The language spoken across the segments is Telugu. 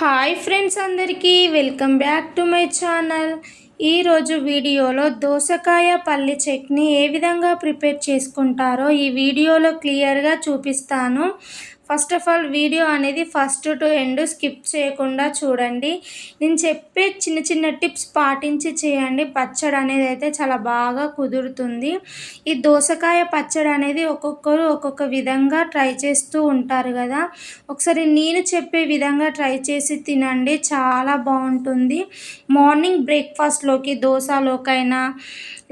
హాయ్ ఫ్రెండ్స్ అందరికీ welcome back to my channel. ఈరోజు వీడియోలో దోసకాయ పల్లి చట్నీ ఏ విధంగా ప్రిపేర్ చేసుకుంటారో ఈ వీడియోలో క్లియర్గా చూపిస్తాను. ఫస్ట్ ఆఫ్ ఆల్ వీడియో అనేది ఫస్ట్ టు ఎండ్ స్కిప్ చేయకుండా చూడండి. నేను చెప్పే చిన్న చిన్న టిప్స్ పాటించి చేయండి. పచ్చడి అనేది అయితే చాలా బాగా కుదురుతుంది. ఈ దోసకాయ పచ్చడి అనేది ఒక్కొక్కరు ఒక్కొక్క విధంగా ట్రై చేస్తూ ఉంటారు కదా. ఒకసారి నేను చెప్పే విధంగా ట్రై చేసి తినండి. చాలా బాగుంటుంది. మార్నింగ్ బ్రేక్ఫాస్ట్లోకి దోశలోకైనా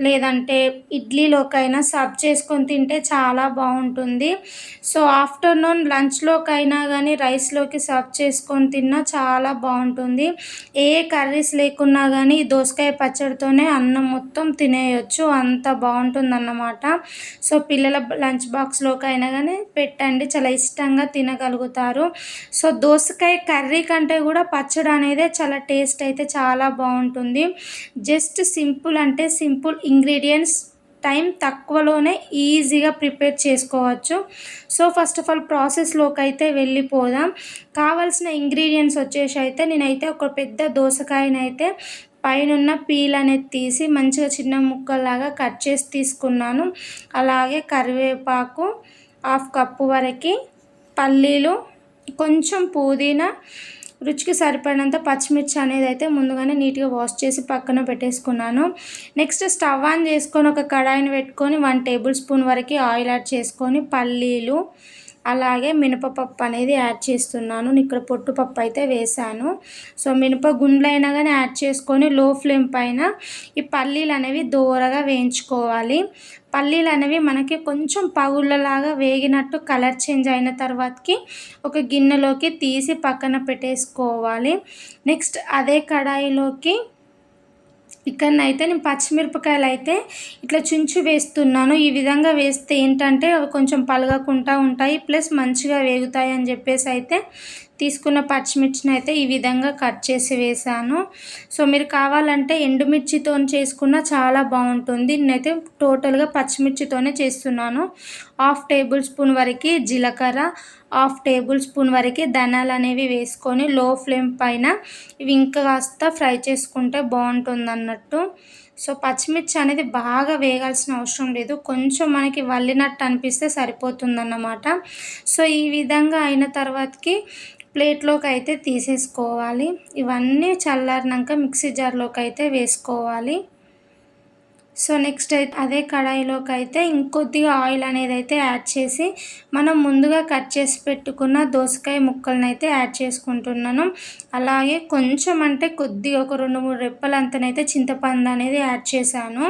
లేదంటే ఇడ్లీలోకైనా సర్వ్ చేసుకొని తింటే చాలా బాగుంటుంది. సో ఆఫ్టర్నూన్ లంచ్ లంచ్లోకైనా కానీ రైస్లోకి సర్వ్ చేసుకొని తిన్నా చాలా బాగుంటుంది. ఏ కర్రీస్ లేకున్నా కానీ దోసకాయ పచ్చడితోనే అన్నం మొత్తం తినేయచ్చు. అంత బాగుంటుంది అన్నమాట సో పిల్లల లంచ్ బాక్స్లోకైనా కానీ పెట్టండి. చాలా ఇష్టంగా తినగలుగుతారు. సో దోసకాయ కర్రీ కంటే కూడా పచ్చడి అనేది చాలా టేస్ట్ అయితే చాలా బాగుంటుంది. జస్ట్ సింపుల్ అంటే సింపుల్ ఇంగ్రీడియంట్స్ టైం తక్కువలోనే ఈజీగా ప్రిపేర్ చేసుకోవచ్చు. సో ఫస్ట్ ఆఫ్ ఆల్ ప్రాసెస్లోకి అయితే వెళ్ళిపోదాం. కావాల్సిన ఇంగ్రీడియంట్స్ వచ్చేసి అయితే నేనైతే ఒక పెద్ద దోసకాయనైతే పైనున్న పీల్ అనేది తీసి మంచిగా చిన్న ముక్కల్లాగా కట్ చేసి తీసుకున్నాను. అలాగే కరివేపాకు హాఫ్ కప్పు వరకు పల్లీలు కొంచెం పుదీనా రుచికి సరిపడినంత పచ్చిమిర్చి అనేది అయితే ముందుగానే నీట్గా వాష్ చేసి పక్కన పెట్టేసుకున్నాను. నెక్స్ట్ స్టవ్ ఆన్ చేసుకొని ఒక కడాయిని పెట్టుకొని వన్ టేబుల్ స్పూన్ వరకు ఆయిల్ యాడ్ చేసుకొని పల్లీలు అలాగే మినపపప్పు అనేది యాడ్ చేస్తున్నాను. ఇక్కడ పొట్టుపప్పు అయితే వేసాను సో మినప గుండ్లైనా కానీ యాడ్ చేసుకొని లో ఫ్లేమ్ పైన ఈ పల్లీలు అనేవి దూరగా వేయించుకోవాలి. పల్లీలు అనేవి మనకి కొంచెం పగుళ్ళలాగా వేగినట్టు కలర్ చేంజ్ అయిన తర్వాతకి ఒక గిన్నెలోకి తీసి పక్కన పెట్టేసుకోవాలి. నెక్స్ట్ అదే కడాయిలోకి ఇక్కడనైతే నేను పచ్చిమిరపకాయలు అయితే ఇట్లా చుంచు వేస్తున్నాను. ఈ విధంగా వేస్తే ఏంటంటే అవి కొంచెం పలగకుండా ఉంటాయి ప్లస్ మంచిగా వేగుతాయి అని చెప్పేసి అయితే తీసుకున్న పచ్చిమిర్చిని అయితే ఈ విధంగా కట్ చేసి వేసాను. సో మీరు కావాలంటే ఎండుమిర్చితో చేసుకున్న చాలా బాగుంటుంది. నేనైతే టోటల్గా పచ్చిమిర్చితోనే చేస్తున్నాను. హాఫ్ టేబుల్ స్పూన్ వరకు జీలకర్ర హాఫ్ టేబుల్ స్పూన్ వరకు ధనాలు అనేవి వేసుకొని లో ఫ్లేమ్ పైన ఇవి ఇంకా కాస్త ఫ్రై చేసుకుంటే బాగుంటుంది అన్నట్టు సో పచ్చిమిర్చి అనేది బాగా వేగాల్సిన అవసరం లేదు. కొంచెం మనకి వల్లినట్టు అనిపిస్తే సరిపోతుందన్నమాట. సో ఈ విధంగా అయిన తర్వాతకి ప్లేట్లోకి అయితే తీసేసుకోవాలి. ఇవన్నీ చల్లారినాక మిక్సీ జార్లోకి అయితే వేసుకోవాలి. సో నెక్స్ట్ అయితే అదే కడాయిలోకి అయితే ఇంకొద్దిగా ఆయిల్ అనేది అయితే యాడ్ చేసి మనం ముందుగా కట్ చేసి పెట్టుకున్న దోసకాయ ముక్కలను అయితే యాడ్ చేసుకుంటున్నాను. అలాగే కొంచెం అంటే కొద్దిగా ఒక రెండు మూడు రెప్పలంతనైతే చింతపండు అనేది యాడ్ చేశాను.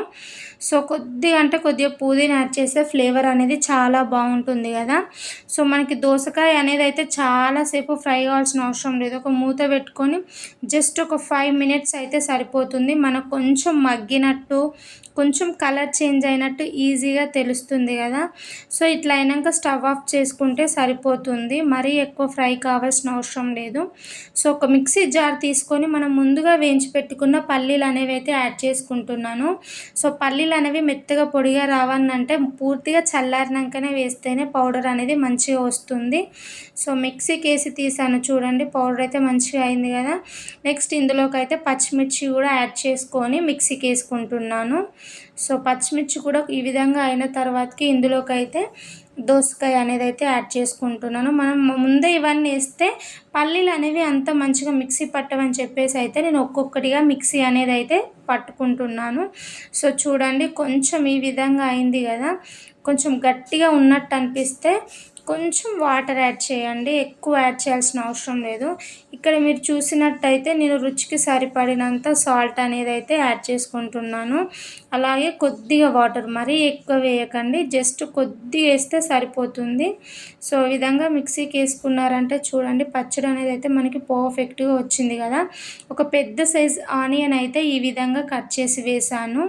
సో కొద్దిగా అంటే కొద్దిగా పుదీనా యాడ్ చేస్తే ఫ్లేవర్ అనేది చాలా బాగుంటుంది కదా. సో మనకి దోసకాయ అనేది అయితే చాలాసేపు ఫ్రై కావాల్సిన అవసరం లేదు. ఒక మూత పెట్టుకొని జస్ట్ ఒక ఫైవ్ మినిట్స్ అయితే సరిపోతుంది. మనకు కొంచెం మగ్గినట్టు కొంచెం కలర్ చేంజ్ అయినట్టు ఈజీగా తెలుస్తుంది కదా. సో ఇట్లా అయినాక స్టవ్ ఆఫ్ చేసుకుంటే సరిపోతుంది. మరీ ఎక్కువ ఫ్రై కావాల్సిన అవసరం లేదు. సో ఒక మిక్సీ జార్ తీసుకొని మనం ముందుగా వేయించి పెట్టుకున్న పల్లీలు అనేవి అయితే యాడ్ చేసుకుంటున్నాను. సో పల్లీలు అనేవి మెత్తగా పొడిగా రావాలంటే పూర్తిగా చల్లారినాకనే వేస్తేనే పౌడర్ అనేది మంచిగా వస్తుంది. సో మిక్సీకి వేసి తీసాను చూడండి పౌడర్ అయితే మంచిగా అయింది కదా. నెక్స్ట్ ఇందులోకి అయితే పచ్చిమిర్చి కూడా యాడ్ చేసుకొని మిక్సీకి వేసుకుంటున్నాను సో పచ్చిమిర్చి కూడా ఈ విధంగా అయిన తర్వాతకి ఇందులోకి అయితే దోసకాయ అనేది అయితే యాడ్ చేసుకుంటున్నాను. మనం ముందే ఇవన్నీ వేస్తే పల్లీలు అనేవి అంత మంచిగా మిక్సీ పట్టవని చెప్పేసి అయితే నేను ఒక్కొక్కటిగా మిక్సీ అనేది అయితే పట్టుకుంటున్నాను. సో చూడండి కొంచెం ఈ విధంగా అయింది కదా. కొంచెం గట్టిగా ఉన్నట్టు అనిపిస్తే కొంచెం వాటర్ యాడ్ చేయండి. ఎక్కువ యాడ్ చేయాల్సిన అవసరం లేదు. ఇక్కడ మీరు చూసినట్టయితే నేను రుచికి సరిపడినంత సాల్ట్ అనేది అయితే యాడ్ చేసుకుంటున్నాను. అలాగే కొద్దిగా వాటర్ మరీ ఎక్కువ వేయకండి. జస్ట్ కొద్దిగా వేస్తే సరిపోతుంది. సో విధంగా మిక్సీకి వేసుకున్నారంటే చూడండి పచ్చడి అనేది అయితే మనకి పర్ఫెక్ట్గా వచ్చింది కదా. ఒక పెద్ద సైజ్ ఆనియన్ అయితే ఈ విధంగా కట్ చేసి వేసాను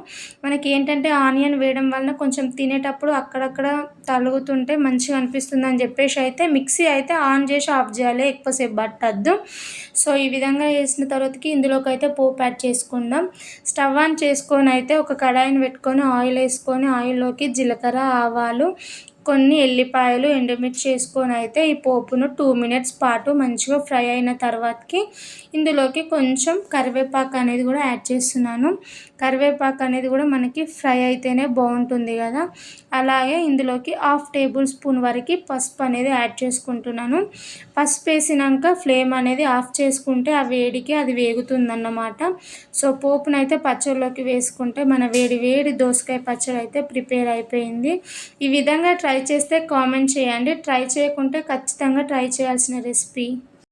మనకి ఏంటంటే ఆనియన్ వేయడం వలన కొంచెం తినేటప్పుడు అక్కడక్కడ తలుగుతుంటే మంచిగా అనిపిస్తుంది అని చెప్పేసి అయితే మిక్సీ అయితే ఆన్ చేసి ఆఫ్ చేయాలి ఎక్కువసేపు పట్టద్దు. సో ఈ విధంగా చేసిన తర్వాతకి ఇందులోకి అయితే పోపు యాడ్ చేసుకుందాం. స్టవ్ ఆన్ చేసుకొని అయితే ఒక కడాయిని పెట్టుకొని ఆయిల్ వేసుకొని ఆయిల్లోకి జీలకర్ర ఆవాలు కొన్ని ఎల్లిపాయలు ఎండుమిర్చి వేసుకొని అయితే ఈ పోపును టూ మినిట్స్ పాటు మంచిగా ఫ్రై అయిన తర్వాతకి ఇందులోకి కొంచెం కరివేపాకు అనేది కూడా యాడ్ చేస్తున్నాను. కరివేపాకు అనేది కూడా మనకి ఫ్రై అయితేనే బాగుంటుంది కదా. అలాగే ఇందులోకి హాఫ్ టేబుల్ స్పూన్ వరకు పసుపు అనేది యాడ్ చేసుకుంటున్నాను. పసుపు వేసినాక ఫ్లేమ్ అనేది ఆఫ్ చేసుకుంటే ఆ వేడికి అది వేగుతుందన్నమాట. సో పోపునైతే పచ్చళ్ళలోకి వేసుకుంటే మన వేడి వేడి దోసకాయ పచ్చడి అయితే ప్రిపేర్ అయిపోయింది. ఈ విధంగా ట్రై ట్రై చేస్తే కామెంట్ చేయండి. ట్రై చేయకుంటే ఖచ్చితంగా ట్రై చేయాల్సిన రెసిపీ.